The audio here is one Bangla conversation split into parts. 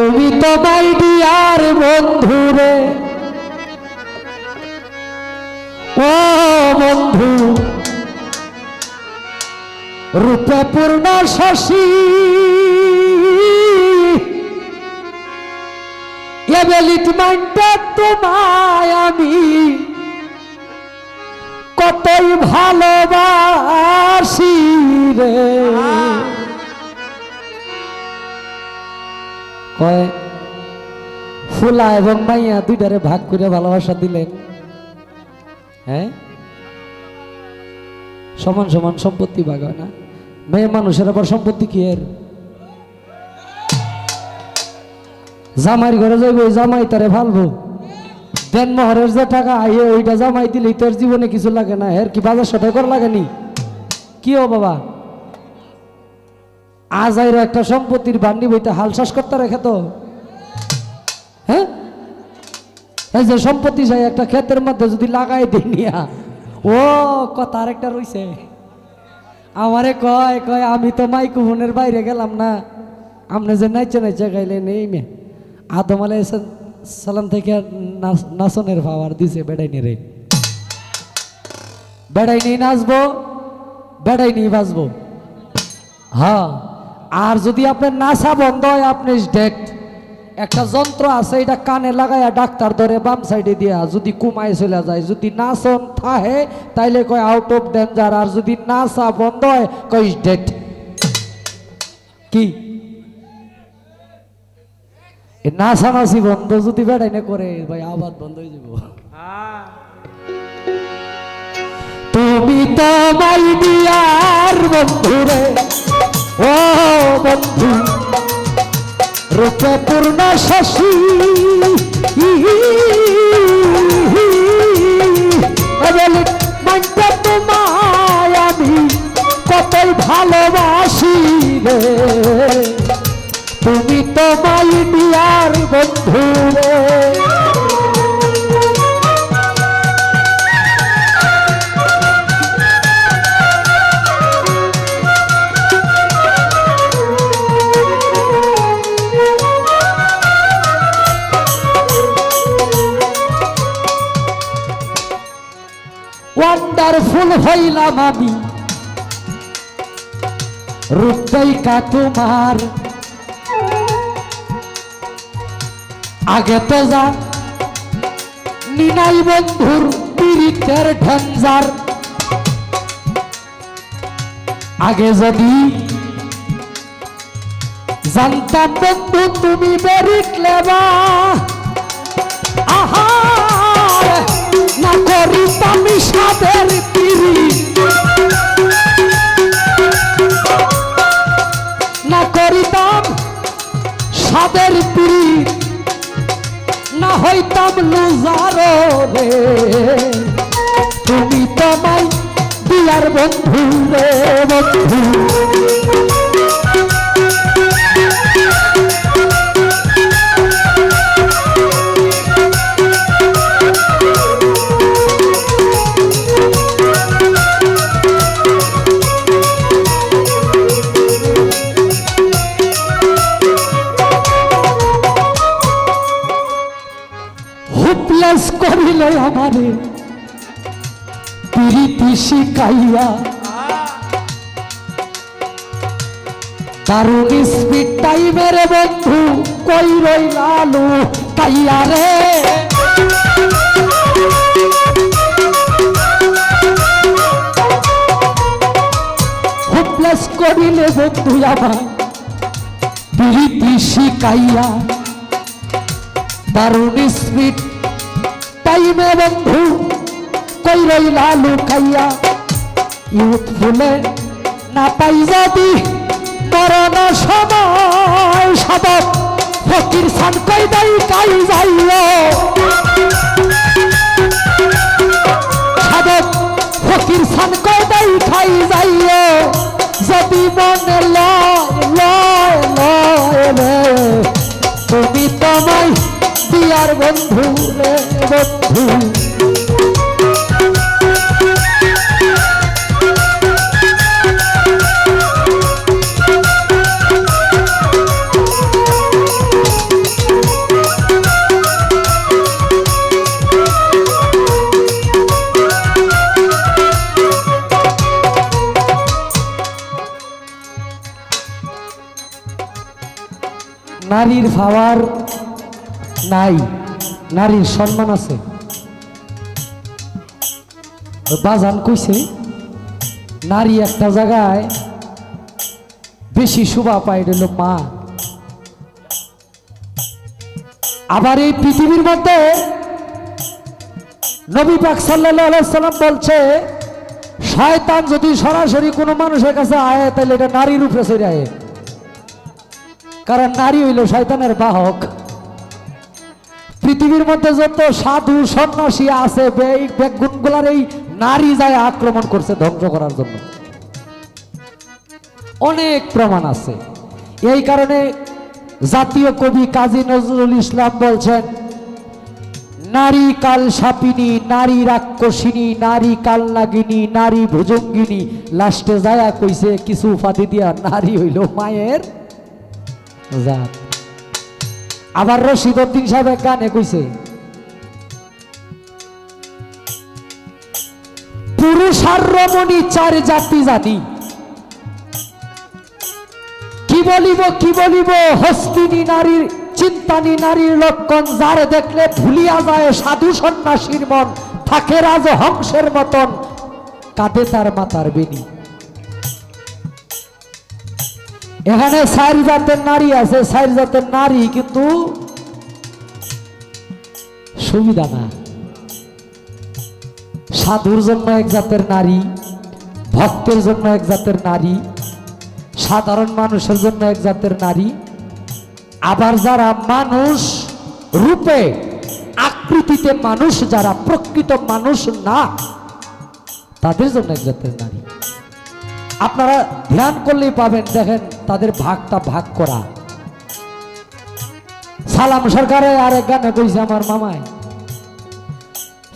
তুমি তো মাই ডিয়ার বন্ধুরে ও বন্ধু, রূপে পূর্ণ শশী। তোমায় আমি কতই ভালোবাসি রে। কয় ফুলা এবং মাইয়া দুইটারে ভাগ করে ভালোবাসা দিলেন। হ্যাঁ? সমান সমান সম্পত্তি ভাগ হয় না। মেয়ে মানুষের আবার সম্পত্তি কি এর? জামাইয়ের ঘরে যাইব জামাই তারে ভালবো। দেন মোহরের যে টাকা আইয়ে ওইটা জামাই দিলেই তোর জীবনে কিছু লাগে না। এর কি বাজার করা লাগেনি কি ও বাবা? আজ আইরো একটা সম্পত্তির বান্ডি বইতে হাল শ্বাস করতে রেখে তো। হ্যাঁ? এই যে সম্পত্তি চাই একটা ক্ষেতের মধ্যে যদি লাগাই দিই নিয়া ও, কথা আরেকটা রইছে। আমারে কয় কয়, আমি তো মাইকু বোনের বাইরে গেলাম না। আপনি যে নাইচে নাইচে গাইলেন, এই মে আদম আলাই সালাম থেকে নাচ- নাচনের পাওয়ার দিছে, বেড়াইনি রে। বেড়াইনি নাচবো, বেড়াইনি বাঁচবো হ্যাঁ। আর যদি আপনার নাসা বন্ধ হয়, আপনি ডেট একটা যন্ত্র আছে, এটা কানে লাগাইয়া ডাক্তার ধরে বাম সাইডে দিয়া, যদি কুমায় চলে যায়, যদি নাচন থাহে তাইলে কয় আউট অফ ডেঞ্জার আর যদি নাসা বন্ধ হয়, কয় ডেট কি? নাচানাচি বন্ধ, যদি বেড়াই করে, ভাই, আবাদ বন্ধ হয়ে যাব। তুমি তো মাই দিয়ার বন্ধুরে ও বন্ধু রূপে শশী ওয়ান্ডারফুল হইলাম আমি। রূপটাইকা তোমার। আগে তো যা নিনাই বন্ধুর পীড়িতের ঢঞ্জার। আগে যদি জানতাম বন্ধু তুমি বেরিক লেবা আহার লুজারো রে। তুমি তোমায় বিয়ার বন্ধু রে বন্ধু। আমারে প্রীতি শিখাইয়া। দারুণ স্পিড টাইমের বন্ধু কই রই লালু কাইয়া রে? হুপলেস করিলে বন্ধু প্রীতি শিখাইয়া। দারুণ স্পিড টাইমে বন্ধু, কই রই লালু খাইয়া ইউথ ফুলে না পাই যদি মরণ সময় সাধক। ফকির সান কই দাই কাই যাইও সাধক, ফকির সান কই দাই খাই যাইও যদি মনে লয় বন্ধু বন্ধু নারীর ভাবার নাই। নারীর সম্মান আছে। বাজান কইছে, নারী একটা জায়গায় বেশি শোভা পায় রইল মা। আবার এই পৃথিবীর মধ্যে নবী পাক সাল্লাম বলছে, শয়তান যদি সরাসরি কোনো মানুষের কাছে আয়, তাহলে এটা নারীর উপরে চলে আয়। কারণ নারী হইল শয়তানের বাহক। পৃথিবীর মধ্যে যত সাধু সন্ন্যাসী আছে এই এই নারী যায় আক্রমণ করছে ধ্বংস করার জন্য। অনেক প্রমাণ আছে। এই কারণে জাতীয় কবি কাজী নজরুল ইসলাম বলছেন, নারী কাল সাপিনী, নারী রাক্ষসিনী, নারী কাল নাগিনী, নারী ভুজঙ্গিনী, লাস্টে যায়া কইছে, কিছু উপাধি দিয়া নারী হইল মায়ের জাত। আবার রশিদ উদ্দিন সাহেব গানে কইছে, পুরুষ আর রমণী চার জাতি জানি কি বলিব কি বলিব, হস্তিনী নারীর, চিন্তানি নারীর লক্ষণ, যার দেখলে ভুলিয়া যায় সাধু সন্ন্যাসীর মন, থাকে রাজ হংসের মতন, কাঁদে তার মাতার বেনি এখানে চার জাতের নারী আছে চার জাতের নারী কিন্তু সুবিধা না। সাধুর জন্য এক জাতের নারী, ভক্তের জন্য এক জাতের নারী, সাধারণ মানুষের জন্য এক জাতের নারী। আবার যারা মানুষ রূপে, আকৃতিতে মানুষ, যারা প্রকৃত মানুষ না, তাদের জন্য এক জাতের নারী। আপনারা ধ্যান করলেই পাবেন, দেখেন তাদের ভাগটা ভাগ করা। সালাম সরকারে, আরেক গানে কইছে আমার মামায়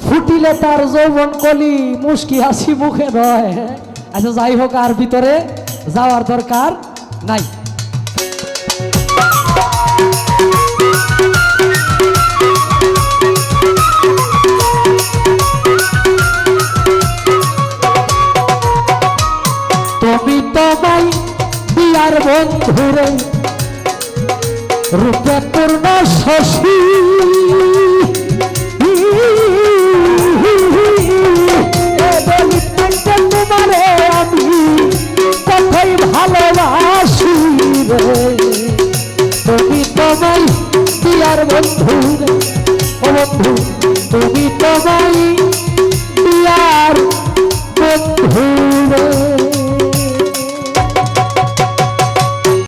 ফুটিলে তার যৌবন কলি, মুশকি হাসি মুখে রয় আচ্ছা যাই হোক, আর ভিতরে যাওয়ার দরকার নাই। বিয়ার বন্ধুরে রূপে পূর্ণ শশী। তোমারে আমি কথাই ভালোবাসি।